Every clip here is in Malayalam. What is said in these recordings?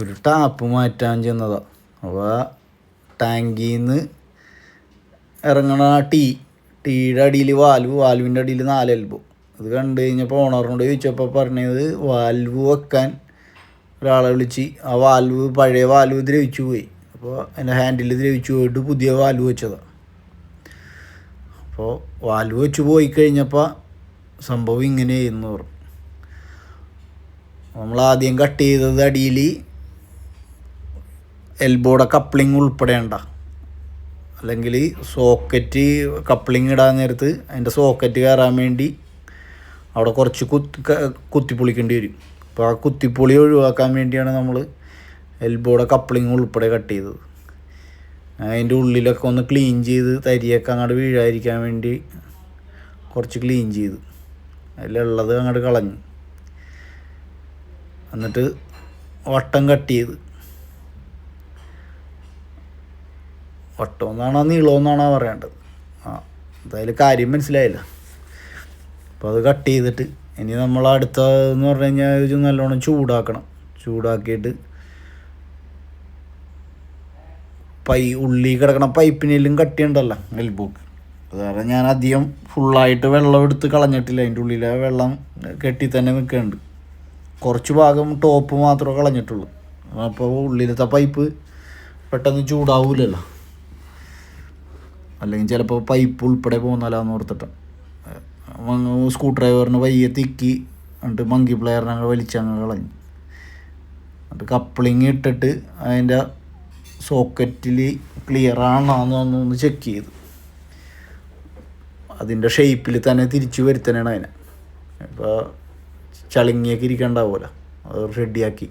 ഒരു ടാപ്പ് മാറ്റാൻ ചെന്നതാണ് അപ്പോൾ ടാങ്കിൽ നിന്ന് ഇറങ്ങണ ടീ ടീയുടെ അടിയിൽ വാൽവ് വാൽവിന്റെ അടിയിൽ നാല് എൽബോ അത് കണ്ടു കഴിഞ്ഞപ്പോൾ ഓണറിനോട് ചോദിച്ചപ്പോൾ പറഞ്ഞത് വാൽവ് വെക്കാൻ ഒരാളെ വിളിച്ച്. ആ വാൽവ് പഴയ വാൽവ് ദ്രവിച്ചു പോയി. അപ്പോൾ എന്റെ ഹാൻഡിൽ ദ്രവിച്ചു പോയിട്ട് പുതിയ വാൽവ് വെച്ചതാണ് അപ്പോൾ വാൽവ് വെച്ച് പോയി കഴിഞ്ഞപ്പോൾ സംഭവം ഇങ്ങനെയായിരുന്നു പറഞ്ഞു. നമ്മൾ ആദ്യം കട്ട് ചെയ്തത് അടിയിൽ എൽബോയുടെ കപ്ലിംഗ് ഉൾപ്പെടേണ്ട. അല്ലെങ്കിൽ സോക്കറ്റ് കപ്ലിംഗ് ഇടാൻ നേരത്ത് അതിന്റെ സോക്കറ്റ് കയറാൻ വേണ്ടി അവിടെ കുറച്ച് കുത്തി കുത്തിപ്പൊളിക്കേണ്ടി വരും. അപ്പോൾ ആ കുത്തിപ്പൊളി ഒഴിവാക്കാൻ വേണ്ടിയാണ് നമ്മൾ എൽബോയുടെ കപ്ലിംഗ് ഉൾപ്പെടെ കട്ട് ചെയ്തത്. അതിന്റെ ഉള്ളിലൊക്കെ ഒന്ന് ക്ലീൻ ചെയ്ത് തരിയൊക്കെ അങ്ങോട്ട് വീഴാതിരിക്കാൻ വേണ്ടി കുറച്ച് ക്ലീൻ ചെയ്ത്. അതിലുള്ളത് അങ്ങോട്ട് കളഞ്ഞു. എന്നിട്ട് വട്ടം കട്ട് ചെയ്ത്. വട്ടം എന്നാണോ നീളം എന്നാണോ പറയേണ്ടത്. ആ എന്തായാലും കാര്യം മനസ്സിലായില്ല. അപ്പോൾ അത് കട്ട് ചെയ്തിട്ട് ഇനി നമ്മൾ അടുത്ത എന്ന് പറഞ്ഞു കഴിഞ്ഞാൽ നല്ലോണം ചൂടാക്കണം. ചൂടാക്കിയിട്ട് പൈ ഉള്ളി കിടക്കണ പൈപ്പിനെല്ലാം കട്ടിയുണ്ടല്ലോ എൽബോക്ക് അത് കാരണം ഞാൻ അധികം ഫുള്ളായിട്ട് വെള്ളം എടുത്ത് കളഞ്ഞിട്ടില്ല. അതിന്റെ ഉള്ളിലെ വെള്ളം കെട്ടി തന്നെ നിൽക്കുന്നുണ്ട് കുറച്ച് ഭാഗം ടോപ്പ് മാത്രമേ കളഞ്ഞിട്ടുള്ളൂ. അപ്പോൾ ഉള്ളിലത്തെ പൈപ്പ് പെട്ടെന്ന് ചൂടാവൂലല്ലോ. അല്ലെങ്കിൽ ചിലപ്പോൾ പൈപ്പ് ഉൾപ്പെടെ പോകുന്നല്ലാന്ന് ഓർത്തിട്ട്. സ്ക്രൂ ഡ്രൈവറിന് വയ്യെ തിക്കി എന്നിട്ട് മങ്കി പ്ലെയറിനെ അങ്ങ് വലിച്ചങ്ങ് കളഞ്ഞു. എന്നിട്ട് കപ്ലിങ് ഇട്ടിട്ട് അതിന്റെ സോക്കറ്റിൽ ക്ലിയർ ആണോ ഒന്ന് ചെക്ക് ചെയ്തു. അതിന്റെ ഷേപ്പിൽ തന്നെ തിരിച്ചു വരുത്തനാണ് അതിനെ. ഇപ്പോൾ ചളിങ്ങിയൊക്കെ ഇരിക്കണ്ടാവുമല്ലോ. അത് റെഡിയാക്കി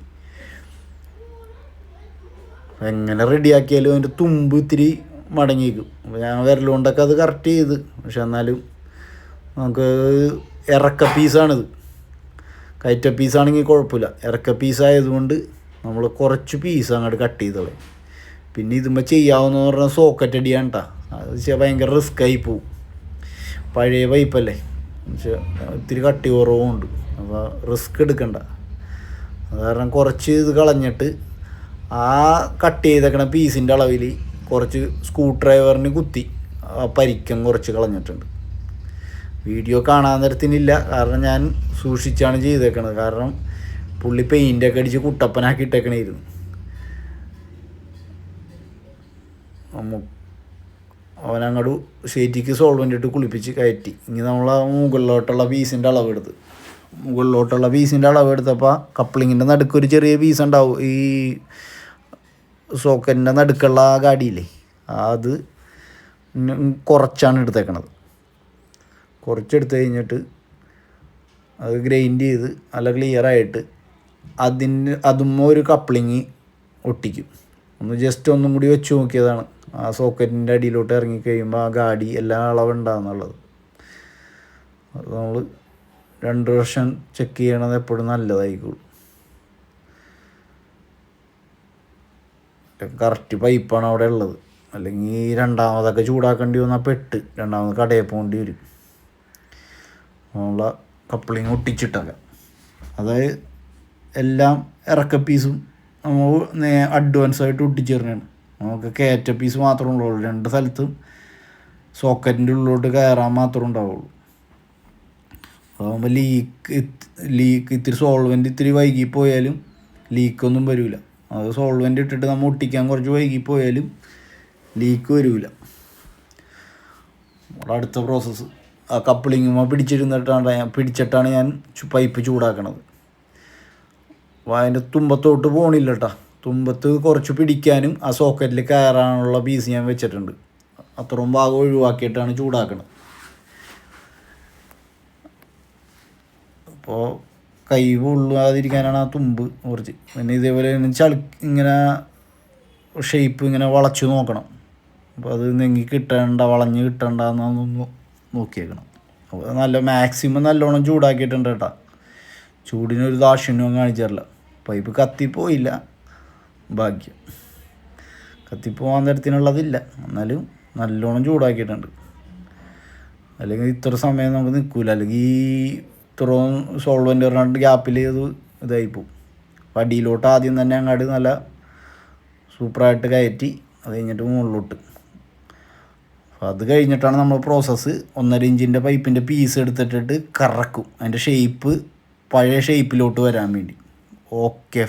എങ്ങനെ റെഡിയാക്കിയാലും അതിന്റെ തുമ്പ് ഇത്തിരി മടങ്ങിയിരിക്കും. അപ്പോൾ ഞാൻ വിരലുകൊണ്ടൊക്കെ അത് കറക്റ്റ് ചെയ്ത്. പക്ഷെ എന്നാലും നമുക്ക് ഇറക്ക പീസാണിത് കയറ്റ പീസാണെങ്കിൽ കുഴപ്പമില്ല. ഇറക്ക പീസായതുകൊണ്ട് നമ്മൾ കുറച്ച് പീസ് അങ്ങോട്ട് കട്ട് ചെയ്തോളെ. പിന്നെ ഇതുമ്പോൾ ചെയ്യാവുന്ന പറഞ്ഞാൽ സോക്കറ്റ് അടിയാണ് കേട്ടോ അത് വെച്ചാൽ ഭയങ്കര റിസ്ക് ആയി പോവും. പഴയ പൈപ്പല്ലേ പക്ഷേ ഇത്തിരി കട്ടി കുറവുമുണ്ട് അപ്പോൾ റിസ്ക് എടുക്കണ്ട. അത് കാരണം കുറച്ച് ഇത് കളഞ്ഞിട്ട് ആ കട്ട് ചെയ്തേക്കണ പീസിന്റെ അളവിൽ കുറച്ച് സ്ക്രൂ ഡ്രൈവറിന് കുത്തി പരിക്കം കുറച്ച് കളഞ്ഞിട്ടുണ്ട്. വീഡിയോ കാണാൻ നേരത്തിനില്ല കാരണം ഞാൻ സൂക്ഷിച്ചാണ് ചെയ്തേക്കണത്. കാരണം പുള്ളി പെയിന്റൊക്കെ അടിച്ച് കുട്ടപ്പനാക്കി ഇട്ടേക്കണായിരുന്നു അവനങ്ങോട്ട് ഷീറ്റിക്ക് സോൾവെന്റ് ഇട്ട് കുളിപ്പിച്ച് കയറ്റി. ഇനി നമ്മൾ മുകളിലോട്ടുള്ള പീസിന്റെ അളവെടുത്ത്. മുകളിലോട്ടുള്ള പീസിന്റെ അളവെടുത്തപ്പോൾ കപ്ലിങ്ങിന്റെ നടുക്കൊരു ചെറിയ പീസ് ഉണ്ടാവും. ഈ സോക്കറ്റിന്റെ നടുക്കുള്ള ആ ഗാഡിയില്ലേ അത് കുറച്ചാണ് എടുത്തേക്കണത്. കുറച്ചെടുത്ത് കഴിഞ്ഞിട്ട് അത് ഗ്രൈൻഡ് ചെയ്ത് നല്ല ക്ലിയറായിട്ട് അതിന് അതും ഒരു കപ്ലിങ് ഒട്ടിക്കും. ഒന്ന് ജസ്റ്റ് ഒന്നും കൂടി വെച്ച് നോക്കിയതാണ്. ആ സോക്കറ്റിന്റെ അടിയിലോട്ട് ഇറങ്ങി കഴിയുമ്പോൾ ആ ഗാഡി എല്ലാ അളവുണ്ടാകുന്നുള്ളത് അത് നമ്മൾ രണ്ട് വർഷം ചെക്ക് ചെയ്യണത് എപ്പോഴും നല്ലതായിരിക്കും കറക്റ്റ് പൈപ്പാണ് അവിടെ ഉള്ളത്. അല്ലെങ്കിൽ രണ്ടാമതൊക്കെ ചൂടാക്കേണ്ടി വന്നാൽ പെട്ട് രണ്ടാമത് കടയിൽ പോകേണ്ടി വരും. നമ്മളെ കപ്ലിങ് ഒട്ടിച്ചിട്ടൊക്കെ. അതായത് എല്ലാം ഇറക്ക പീസും നമ്മൾ നേ അഡ്വാൻസ് ആയിട്ട് ഒട്ടിച്ചേർന്നാണ് നമുക്ക് കയറ്റ പീസ് മാത്രമേ ഉള്ളൂ. രണ്ട് സ്ഥലത്തും സോക്കറ്റിന്റെ ഉള്ളിലോട്ട് കയറാൻ മാത്രമേ ഉണ്ടാവുള്ളൂ. അതാകുമ്പോൾ ലീക്ക് ലീക്ക് ഇത്തിരി സോൾവെന്റ് ഇത്തിരി വൈകി പോയാലും ലീക്കൊന്നും വരില്ല അത് സോൾവെന്റ് ഇട്ടിട്ട് നമ്മൾ ഒട്ടിക്കാൻ കുറച്ച് വൈകി പോയാലും ലീക്ക് വരില്ല അടുത്ത പ്രോസസ്സ് ആ കപ്പിളിങ് പിടിച്ചിരുന്നിട്ടാണ് ഞാൻ പിടിച്ചിട്ടാണ് ഞാൻ പൈപ്പ് ചൂടാക്കണത്. അതിന്റെ തുമ്പത്തോട്ട് പോകണില്ല കേട്ടോ തുമ്പത്ത് കുറച്ച് പിടിക്കാനും ആ സോക്കറ്റിൽ കയറാനുള്ള പീസ് ഞാൻ വെച്ചിട്ടുണ്ട്. അത്രയും ഭാഗം ഒഴിവാക്കിയിട്ടാണ് ചൂടാക്കണത്. അപ്പോൾ കൈ പൊള്ളാതിരിക്കാനാണ് ആ തുമ്പ് കുറച്ച് പിന്നെ ഇതേപോലെ ചളി ഇങ്ങനെ ഷേപ്പ് ഇങ്ങനെ വളച്ച് നോക്കണം. അപ്പോൾ അത് നെങ്ങി കിട്ടണ്ട വളഞ്ഞ് കിട്ടണ്ട എന്നൊന്ന് നോക്കിയേക്കണം. അപ്പോൾ നല്ല മാക്സിമം നല്ലോണം ചൂടാക്കിയിട്ടുണ്ട് കേട്ടോ. ചൂടിനൊരു ദാക്ഷിണ്യവും കാണിച്ചിട്ടില്ല പൈപ്പ് കത്തിപ്പോയില്ല. ഭാഗ്യം. കത്തിപ്പോവാൻ തരത്തിനുള്ളതില്ല. എന്നാലും നല്ലോണം ചൂടാക്കിയിട്ടുണ്ട്. അല്ലെങ്കിൽ ഇത്ര സമയം നമുക്ക് നിൽക്കില്ല അല്ലെങ്കിൽ ഈ ഇത്രയും സോൾവെന്റ് പറഞ്ഞിട്ട് ഗ്യാപ്പിൽ ഇത് ഇതായി പോവും അപ്പോൾ അടിയിലോട്ട് ആദ്യം തന്നെ അങ്ങോട്ട് നല്ല സൂപ്പറായിട്ട് കയറ്റി അത് കഴിഞ്ഞിട്ട് മുകളിലോട്ട്. അത് കഴിഞ്ഞിട്ടാണ് നമ്മൾ പ്രോസസ്സ് ഒന്നര ഇഞ്ചിന്റെ പൈപ്പിന്റെ പീസ് എടുത്തിട്ടിട്ട് കറക്കും. അതിന്റെ ഷേപ്പ് പഴയ ഷേപ്പിലോട്ട് വരാൻ വേണ്ടി. ഓക്കെ